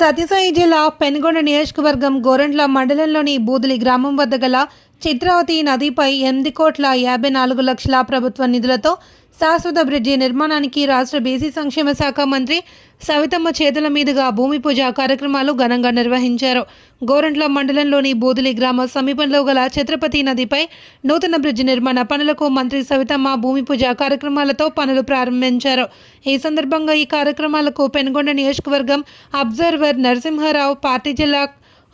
సత్యసాయి జిల్లా పెనుగొండ నియోజకవర్గం గోరంట్ల మండలంలోని బూదులి గ్రామం వద్ద గల చిత్రావతి నదిపై ఎనిమిది కోట్ల యాభై నాలుగు లక్షల ప్రభుత్వ నిధులతో శాశ్వత బ్రిడ్జి నిర్మాణానికి రాష్ట్ర బీసీ సంక్షేమ శాఖ మంత్రి సవితమ్మ చేతుల మీదుగా భూమి పూజ కార్యక్రమాలు ఘనంగా నిర్వహించారు. గోరంట్ల మండలంలోని బూదిలి గ్రామ సమీపంలో గల ఛత్రపతి నదిపై నూతన బ్రిడ్జి నిర్మాణ పనులకు మంత్రి సవితమ్మ భూమి పూజ కార్యక్రమాలతో పనులు ప్రారంభించారు. ఈ సందర్భంగా ఈ కార్యక్రమాలకు పెనుగొండ నియోజకవర్గం అబ్జర్వర్ నరసింహారావు పార్టీ జిల్లా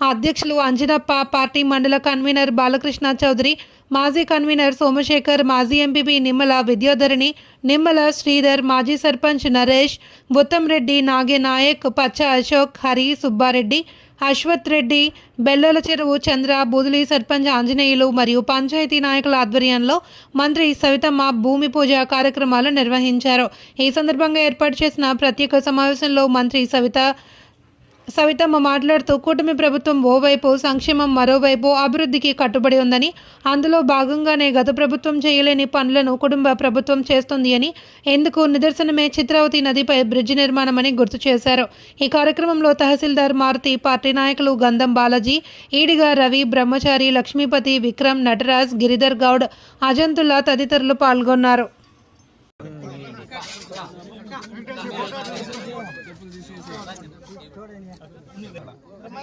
అధ్యక్షులు అంజనప్ప పార్టీ మండల కన్వీనర్ బాలకృష్ణ చౌదరి మాజీ కన్వీనర్ సోమశేఖర్ మాజీ ఎంపీపీ నిమ్మల విద్యాధరిణి నిమ్మల శ్రీధర్ మాజీ సర్పంచ్ నరేష్ రెడ్డి నాగే నాయక్ పచ్చ అశోక్ హరి సుబ్బారెడ్డి అశ్వత్ రెడ్డి బెల్లోల చెరువు చంద్ర బూదులి సర్పంచ్ ఆంజనేయులు మరియు పంచాయతీ నాయకుల ఆధ్వర్యంలో మంత్రి సవితమ్మ భూమి పూజ కార్యక్రమాలు నిర్వహించారు. ఈ సందర్భంగా ఏర్పాటు చేసిన ప్రత్యేక సమావేశంలో మంత్రి సవిత సవితమ్మ మాట్లాడుతూ కూటమి ప్రభుత్వం ఓవైపు సంక్షేమం మరోవైపు అభివృద్ధికి కట్టుబడి ఉందని అందులో భాగంగానే గత ప్రభుత్వం చేయలేని పనులను కుటుంబ ప్రభుత్వం చేస్తుంది అని ఎందుకు నిదర్శనమే చిత్రావతి నదిపై బ్రిడ్జి నిర్మాణమని గుర్తు చేశారు. ఈ కార్యక్రమంలో తహసీల్దార్ మారుతి పార్టీ నాయకులు గంధం బాలాజీ ఈడిగా రవి బ్రహ్మచారి లక్ష్మీపతి విక్రమ్ నటరాజ్ గిరిధర్ గౌడ్ అజంతుల్లా తదితరులు పాల్గొన్నారు.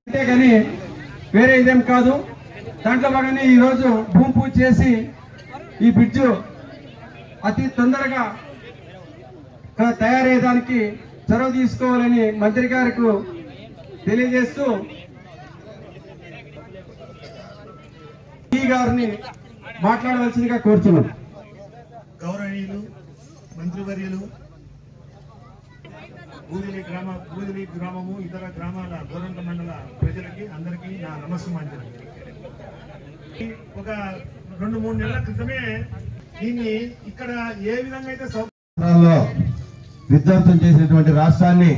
అంతే కానీ వేరే ఇదేం కాదు. దాంట్లో భాగంగా ఈరోజు భూమి పూజ చేసి ఈ బ్రిడ్జ్ అతి తొందరగా క- తయారయ్యేదానికి చొరవ తీసుకోవాలని మంత్రి గారికి తెలియజేస్తూ గారిని మాట్లాడవలసిందిగా కోరుతున్నాం గౌరవనీయులు మంత్రివర్యులు బూదిలి గ్రామ బూదిలి గ్రామము ఇతర గ్రామాల గోరంట మండల ప్రజలకి అందరికీ నా నమస్సుమాంజలి. ఒక రెండు మూడు నెలల క్రితమే దీన్ని ఇక్కడ ఏ విధంగా అయితే సౌ సంవత్సరాల్లో విధ్వంసం చేసినటువంటి రాష్ట్రాన్ని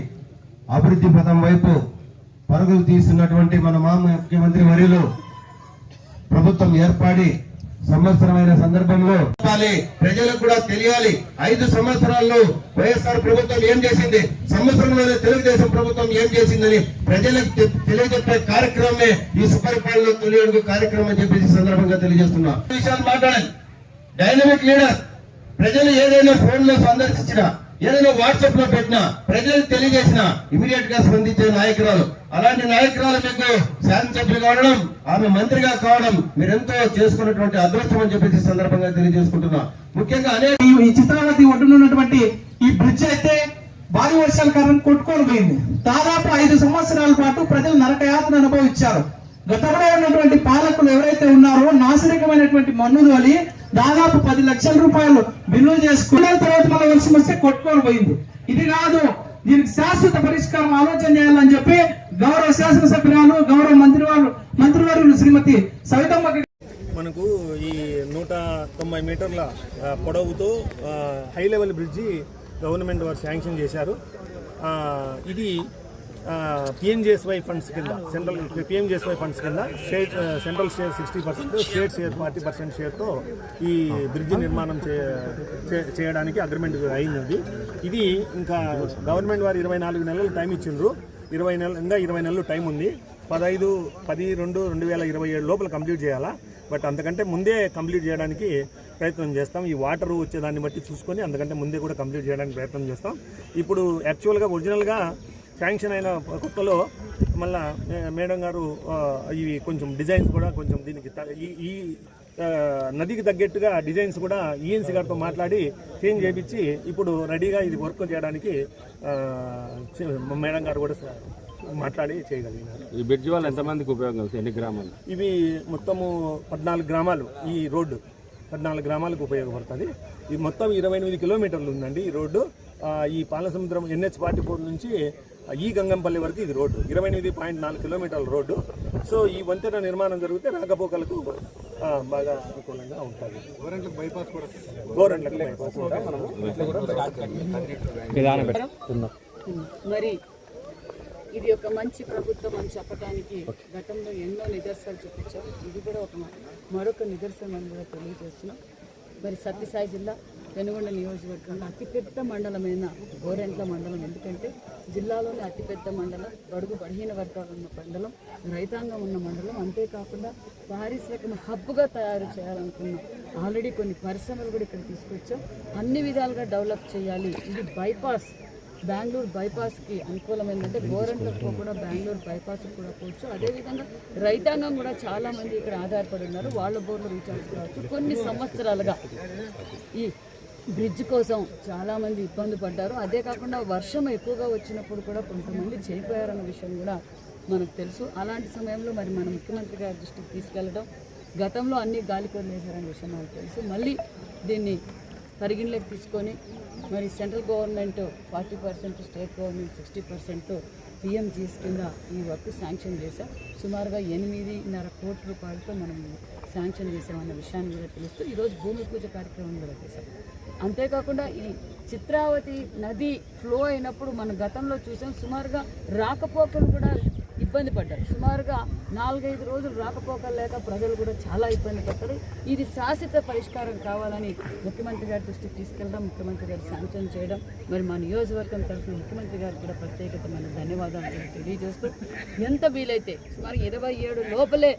అభివృద్ధి పథం వైపు పరుగులు తీస్తున్నటువంటి మన మా ముఖ్యమంత్రి వర్యులు ప్రభుత్వం ఏర్పడి సంవత్సరమైన సందర్భంలో ప్రజలకు కూడా తెలియాలి. ఐదు సంవత్సరాల్లో వైఎస్ఆర్ ప్రభుత్వం ఏం చేసింది? సంవత్సరంలోనే తెలుగుదేశం ప్రభుత్వం ఏం చేసిందని ప్రజలకు తెలియజెప్పే కార్యక్రమమే ఈ సుపరిపాలన తొలి అడుగు కార్యక్రమం అని చెప్పేసి సందర్భంగా తెలియజేస్తున్నా. విషయాలు మాట్లాడాలి. డైనమిక్ లీడర్ ప్రజలు ఏదైనా ఫోన్లో సందర్శించినా ఏదైనా వాట్సాప్లో పెట్టినా ప్రజలకు తెలియజేసిన ఇమీడియట్గా స్పందించే నాయకురాలు. అలాంటి నాయకురాలు మీకు శాంతిసభ్యులు కావడం ఆమె మంత్రిగా కావడం మీరెంతో చేసుకున్నటువంటి అదృష్టం అని చెప్పేసి సందర్భంగా తెలియజేసుకుంటున్నా. ముఖ్యంగా అనేక ఈ ఈ చిత్రావతి ఒడ్డున ఉన్నటువంటి ఈ బ్రిడ్జ్ అయితే భారీ వర్షాల కరెంట్ కొట్టుకొని పోయింది. దాదాపు ఐదు సంవత్సరాల పాటు ప్రజలు నరకయాతను అనుభవించారు. గతంలో ఉన్నటువంటి పాలకులు ఎవరైతే ఉన్నారో నాసిరకమైనటువంటి మన్నుదోలి దాదాపు పది లక్షల రూపాయలు బిల్లు చేసుకున్న తర్వాత మన వర్షం వస్తే కొట్టుకొని పోయింది. ఇది కాదు దీనికి శాశ్వత పరిష్కారం ఆలోచన చేయాలని చెప్పి గౌరవ శాసనసభ్యురాలు గౌరవ మంత్రి వారు మంత్రివర్యులు శ్రీమతి సవితమ్మ మనకు ఈ నూట తొంభై మీటర్ల పొడవుతో హై లెవెల్ బ్రిడ్జి గవర్నమెంట్ వారు శాంక్షన్ చేశారు. ఇది పిఎంజేఎస్వై ఫండ్స్ కింద సెంట్రల్ పిఎంజేఎస్వై ఫండ్స్ కింద state central share sixty percent state share forty percent షేర్తో ఈ బ్రిడ్జి నిర్మాణం చే చే- చేయడానికి అగ్రిమెంట్ అయింది. ఇది ఇంకా గవర్నమెంట్ వారు ఇరవై నాలుగు నెలలు టైం ఇచ్చిండ్రు. ఇరవై నెలలు ఇంకా ఇరవై నెలలు టైం ఉంది. పదహైదు పది రెండు రెండు వేల ఇరవై ఏడు లోపల కంప్లీట్ చేయాలా? బట్ అంతకంటే ముందే కంప్లీట్ చేయడానికి ప్రయత్నం చేస్తాం. ఈ వాటర్ వచ్చేదాన్ని బట్టి చూసుకొని అంతకంటే ముందే కూడా కంప్లీట్ చేయడానికి ప్రయత్నం చేస్తాం. ఇప్పుడు యాక్చువల్గా ఒరిజినల్గా శాంక్షన్ అయిన కొత్తలో మళ్ళా మేడం గారు ఇవి కొంచెం డిజైన్స్ కూడా కొంచెం దీనికి ఈ నదికి తగ్గట్టుగా డిజైన్స్ కూడా ఈఎన్సీ గారితో మాట్లాడి చేంజ్ చేయించి ఇప్పుడు రెడీగా ఇది వర్క్ చేయడానికి మేడం గారు కూడా మాట్లాడి చేయగలిగినారు. ఈ బ్రిడ్జ్ వల్ల ఎంతమందికి ఉపయోగం కలుగుతుంది? ఎన్ని గ్రామాలు? ఇవి మొత్తము పద్నాలుగు గ్రామాలు ఈ రోడ్డు. పద్నాలుగు గ్రామాలకు ఉపయోగపడుతుంది. ఇది మొత్తం ఇరవై ఎనిమిది కిలోమీటర్లు ఉందండి ఈ రోడ్డు. ఈ పాలసముద్రం ఎన్హెచ్ ఫార్టీ ఫోర్ నుంచి ఈ గంగంపల్లి వరకు ఇది రోడ్డు. ఇరవై ఎనిమిది పాయింట్ నాలుగు కిలోమీటర్ల రోడ్డు. సో ఈ వంతెన నిర్మాణం జరిగితే రాకపోకలకు ఆ, బాగా అనుకూలంగా ఉంటుంది. గోరెంట్లకు బైపాస్ కూడా గోరెంట్లకు బైపాస్ కూడా మనము మరి ఇది ఒక మంచి ప్రభుత్వం అని చెప్పడానికి గతంలో ఎన్నో నిదర్శనాలు చూపించాం ఇది కూడా ఒక మరొక నిదర్శనం అని కూడా తెలియజేస్తున్నాం. మరి సత్యసాయి జిల్లా పెనుగొండ నియోజకవర్గంలో అతిపెద్ద మండలమైన గోరెంట్ల మండలం. ఎందుకంటే జిల్లాలోనే అతిపెద్ద మండలం బడుగు బలహీన వర్గాలు ఉన్న మండలం రైతాంగం ఉన్న మండలం. అంతేకాకుండా పారిశ్రామిక హబ్గా తయారు చేయాలనుకున్నాం ఆల్రెడీ కొన్ని పరిశ్రమలు కూడా ఇక్కడ తీసుకొచ్చాం. అన్ని విధాలుగా డెవలప్ చేయాలి. ఇది బైపాస్ బెంగళూరు బైపాస్కి అనుకూలమైందంటే గోరంట్లకు కూడా బెంగళూరు బైపాస్ కూడా పోవచ్చు. అదేవిధంగా రైతాంగం కూడా చాలామంది ఇక్కడ ఆధారపడి ఉన్నారు. వాళ్ళ బోర్లు రీఛార్జ్ కావచ్చు. కొన్ని సంవత్సరాలుగా ఈ బ్రిడ్జ్ కోసం చాలామంది ఇబ్బంది పడ్డారు. అదే కాకుండా వర్షం ఎక్కువగా వచ్చినప్పుడు కూడా కొంతమంది చనిపోయారన్న విషయం కూడా మనకు తెలుసు. అలాంటి సమయంలో మరి మన ముఖ్యమంత్రి గారి దృష్టికి తీసుకెళ్ళడం గతంలో అన్ని గాలి కొదిలేశారన్న విషయం మనకు తెలుసు. మళ్ళీ దీన్ని పరిగణలోకి తీసుకొని మరి central government forty percent state government sixty percent PMGS కింద ఈ వర్క్ శాంక్షన్ చేశాం సుమారుగా ఎనిమిదిన్నర కోట్ల రూపాయలతో మనం శాంక్షన్ చేసామన్న విషయాన్ని కూడా తెలుస్తూ ఈరోజు భూమి పూజ కార్యక్రమం కూడా చేశాం. అంతేకాకుండా ఈ చిత్రావతి నది ఫ్లో అయినప్పుడు మన గతంలో చూసాం సుమారుగా రాకపోకలు కూడా ఇబ్బంది పడ్డారు. సుమారుగా నాలుగైదు రోజులు రాకపోకలు లేక ప్రజలు కూడా చాలా ఇబ్బంది పడ్డారు. ఇది శాశ్వత పరిష్కారం కావాలని ముఖ్యమంత్రి గారి దృష్టికి తీసుకెళ్ళడం ముఖ్యమంత్రి గారు శాంక్షన్ చేయడం. మరి మా నియోజకవర్గం తరఫున ముఖ్యమంత్రి గారికి కూడా ప్రత్యేకతమైన ధన్యవాదాలు తెలియజేస్తూ ఎంత వీలైతే సుమారు ఇరవై ఏడు లోపలే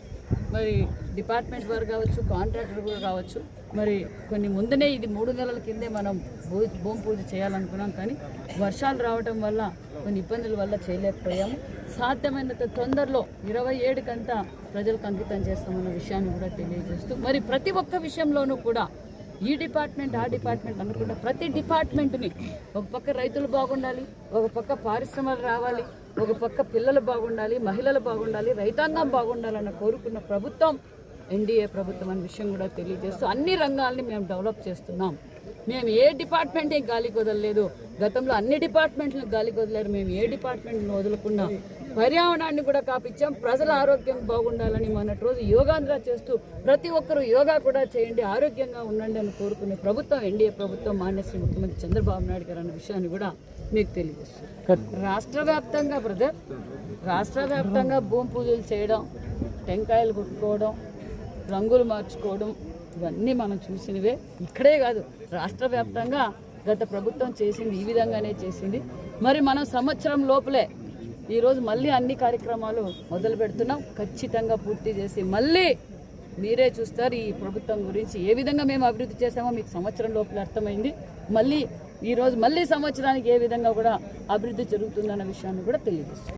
మరి డిపార్ట్మెంట్ వారు కావచ్చు కాంట్రాక్టర్ కూడా కావచ్చు మరి కొన్ని ముందునే ఇది మూడు నెలల కిందే మనం భూ భూమి పూజ చేయాలనుకున్నాం కానీ వర్షాలు రావడం వల్ల కొన్ని ఇబ్బందుల వల్ల చేయలేకపోయాము. సాధ్యమైనంత తొందరలో ఇరవై ఏడుకంతా ప్రజలకు అంకితం చేస్తామన్న విషయాన్ని కూడా తెలియజేస్తూ మరి ప్రతి ఒక్క విషయంలోనూ కూడా ఈ డిపార్ట్మెంట్ ఆ డిపార్ట్మెంట్ అనుకుంటా ప్రతి డిపార్ట్మెంట్ని ఒక పక్క రైతులు బాగుండాలి ఒక పక్క పరిశ్రమలు రావాలి ఒక పక్క పిల్లలు బాగుండాలి మహిళలు బాగుండాలి రైతాంగం బాగుండాలన్న కోరుకున్న ప్రభుత్వం ఎన్డీఏ ప్రభుత్వం అనే విషయం కూడా తెలియజేస్తూ అన్ని రంగాల్ని మేము డెవలప్ చేస్తున్నాం. మేము ఏ డిపార్ట్మెంట్ గాలి వదలలేదు గతంలో అన్ని డిపార్ట్మెంట్లు గాలికి వదిలేరు మేము ఏ డిపార్ట్మెంట్ను వదులుకున్నా పర్యావరణాన్ని కూడా కాపించాం ప్రజల ఆరోగ్యం బాగుండాలని మొన్నటి రోజు యోగాంధ్ర చేస్తూ ప్రతి ఒక్కరూ యోగా కూడా చేయండి ఆరోగ్యంగా ఉండండి అని కోరుకునే ప్రభుత్వం ఎన్డీఏ ప్రభుత్వం మాన్యశ్రీ ముఖ్యమంత్రి చంద్రబాబు నాయుడు గారు అన్న విషయాన్ని కూడా మీకు తెలియజేస్తుంది రాష్ట్ర వ్యాప్తంగా బ్రదర్ రాష్ట్ర వ్యాప్తంగా భూమి పూజలు చేయడం టెంకాయలు కొట్టుకోవడం రంగులు మార్చుకోవడం ఇవన్నీ మనం చూసినవే. ఇక్కడే కాదు రాష్ట్ర వ్యాప్తంగా గత ప్రభుత్వం చేసింది ఈ విధంగానే చేసింది. మరి మనం సంవత్సరం లోపలే ఈరోజు మళ్ళీ అన్ని కార్యక్రమాలు మొదలు పెడుతున్నాం. ఖచ్చితంగా పూర్తి చేసి మళ్ళీ మీరే చూస్తారు ఈ ప్రభుత్వం గురించి ఏ విధంగా మేము అభివృద్ధి చేసామో మీకు సంవత్సరం లోపల అర్థమైంది. మళ్ళీ ఈరోజు మళ్ళీ సంవత్సరానికి ఏ విధంగా కూడా అభివృద్ధి జరుగుతుందన్న విషయాన్ని కూడా తెలియజేస్తాం.